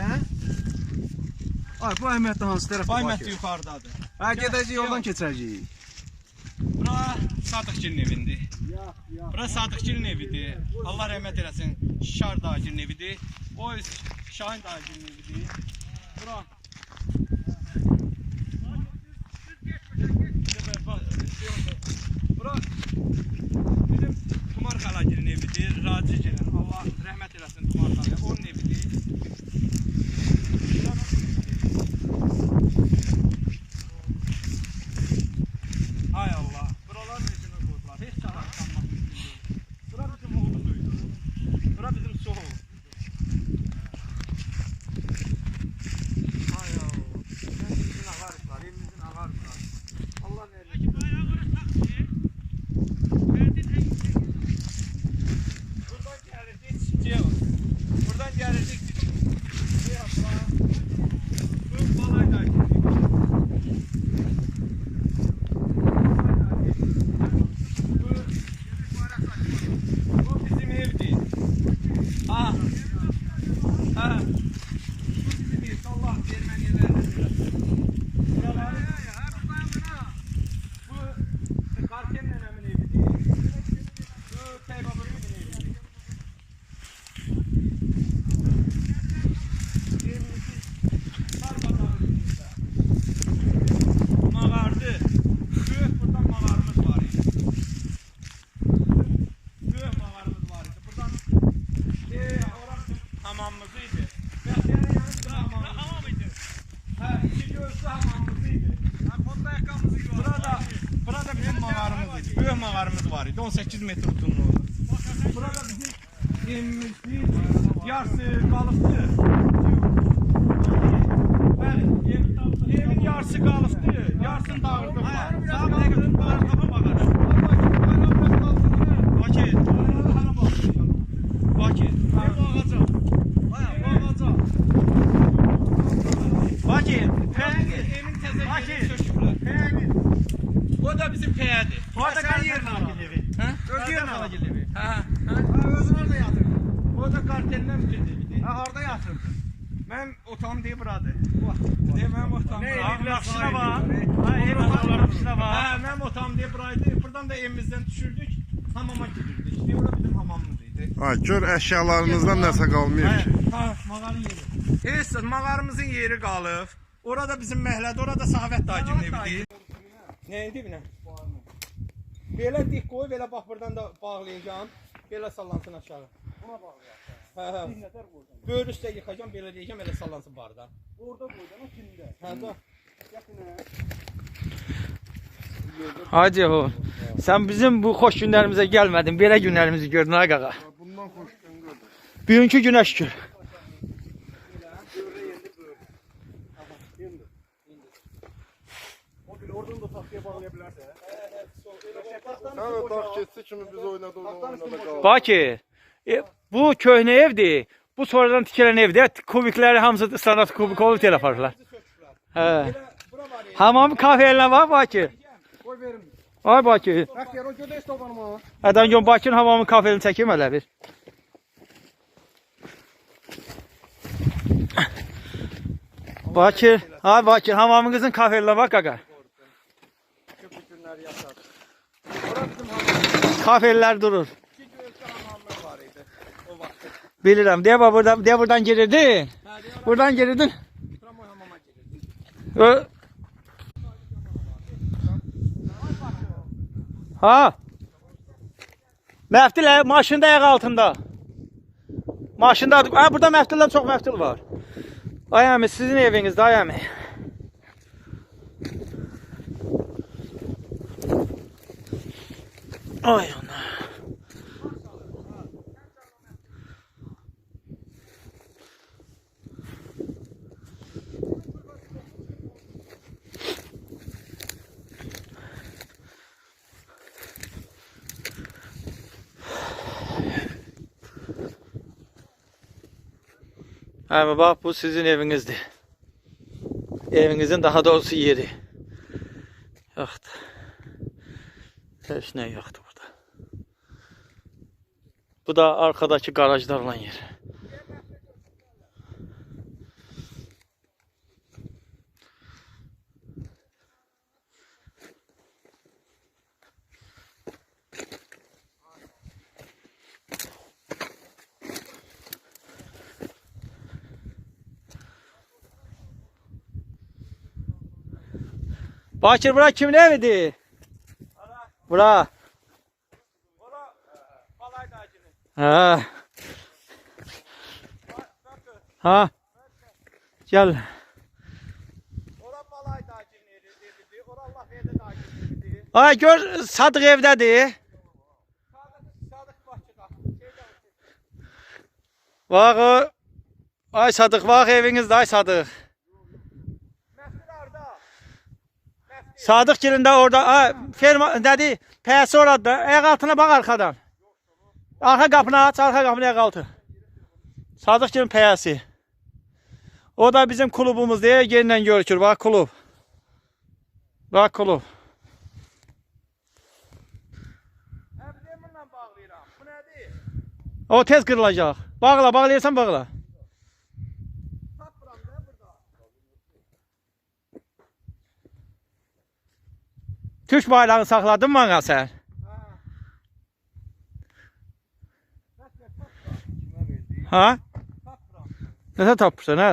Hə? Ay bu Əhməddə hansı tərəfdə? Baymət yuxarıdadır. Hə gedəcəyik oradan keçəcəyik. Bura Sadıqgilin evindir. Bura Sadıqgilin evidir. Allah rəhmət eləsin. Şar dağgilin evidir. O öz Şahin dağgilin evidir. Bura Bura bizim Tumar Xalagilin evidir. Racigilin. Allah rəhmət eləsin Tumar Xalaya. Onun evidir. Hay Allah. Buralar necə qoydular? Heç çaran qalmaq mümkün deyil. Bura bizim oğlumuzdur. Bura bizim soğuk. Hay Allah. Evimizin ağarı var. Evimizin ağarı var. Allah ne Buradan gelirdik. Şey var. Buradan gelirdik. Şey yapma. Bu balaydan geldik. Bu bizim evdi. Ha. Ha. Bu bizim ev. Allah Ermenilerine. Buraları. Bu Kartem nenemin evi değil. Bu Peygamber'in evi. Evimizi Sarbadan'ın içinde. Mağardı. Büyük buradan mağarımız var idi. Büyük mağarımız var idi. Buradan eee orası hamamımız idi. Ve diğer yanı hamamımız. Hamam idi. He, iki gözlü hamamımız idi. Burada, burada bizim Büyük mağarımız var idi. 18 metre uzunluğu. Burada bizim evimizdi. Yarısı kalıptı. Bəli, ev, evin yarısı qalıbdı. Yarısını dağıtdım. Sağ Orada qar yerin alın evi. Hə? Ödəyən alın evi. Hə, hə. Ha özün orada yatırdın. O da karteldən bitirdi. Ha orada yatırdın. Mən otam deyə buradır. Deyə mənim otam. Ne evi Qapısına var? Ha evi var qapısına Hə, mənim otam deyə buraydı. Buradan da evimizdən düşürdük. Hamama gidirdik. İşte ora bizim hamamımız idi. Ha, gör əşyalarınızdan nəsə qalmayıb ki. Ha, mağarın yeri. Heç mağarımızın yeri qalıb. Orada bizim məhlədə, orada Savət dayının evidir. Nə idi binə? Belə dik qoy, belə bax buradan da bağlayacağam. Belə sallansın aşağı. Buna bağlayaq. Hə, hə. Nətər qoydan? Böyür üstə yıxacağam, belə deyəcəm, elə sallansın bardan. Orada qoydan, o kimdə? Hə, da. Hacı o. Sen bizim bu hoş günlerimize gelmedin. Böyle günlerimizi gördün ha kaka. Bundan xoş gün gördüm. Bugünkü güne şükür. Böyle yendi böyle. Aha, yendi. Kimi biz oynadı, onu. Baki. E, bu köhne evdi. Bu sonradan tikilen evde. Kubikleri hamısı sanat kubik olup tel yaparlar. He. Hamam kahvelerine var Baki. Ay Baki. Bak yer o. Adam gün Bakı'nın hamamın kahvelerini çekeyim hele bir. Bakır, ha Bakır hamamınızın kahvelerine bak günler yatar. Kahveler durur. İki gözlü hamamımız var idi. O vaxt. Bilirim. Diye buradan, diye buradan deyə Buradan. Tramvay hamama. Ö- Ha. Məftil maşında ayak altında. Maşında. Ha burada məftildən çox məftil var. Ay əmi sizin evinizdə ay əmi. Ay ana. Əmi bax bu sizin evinizdir. Evinizin daha doğrusu yeri. Yoxdur. Heç nə yoxdur. Bu da arkadaki garajlarla yer. Bakır bura kimin evidir? Bura. Ha. Ha. Gel. Ay gör evdədir. Sadık Sadık. Şeyde Bax o. Ay Sadıq, bax evinizdə ay Arda. Sadıq gelin də orada ay, ferma nədir? Pəyəsi orada. Ayaq altına bax arxadan. Arxa qapını aç, arxa qapını ayaq altı. Sadıq gelin pəyəsi. O da bizim klubumuz deyə yenidən görükür. Bax klub. Bax klub. O tez qırılacaq. Bağla, bağlayırsan bağla. Türk bayrağını saxladın mı ağa sən? Ha. Ha? Nəsə tapırsan, hə?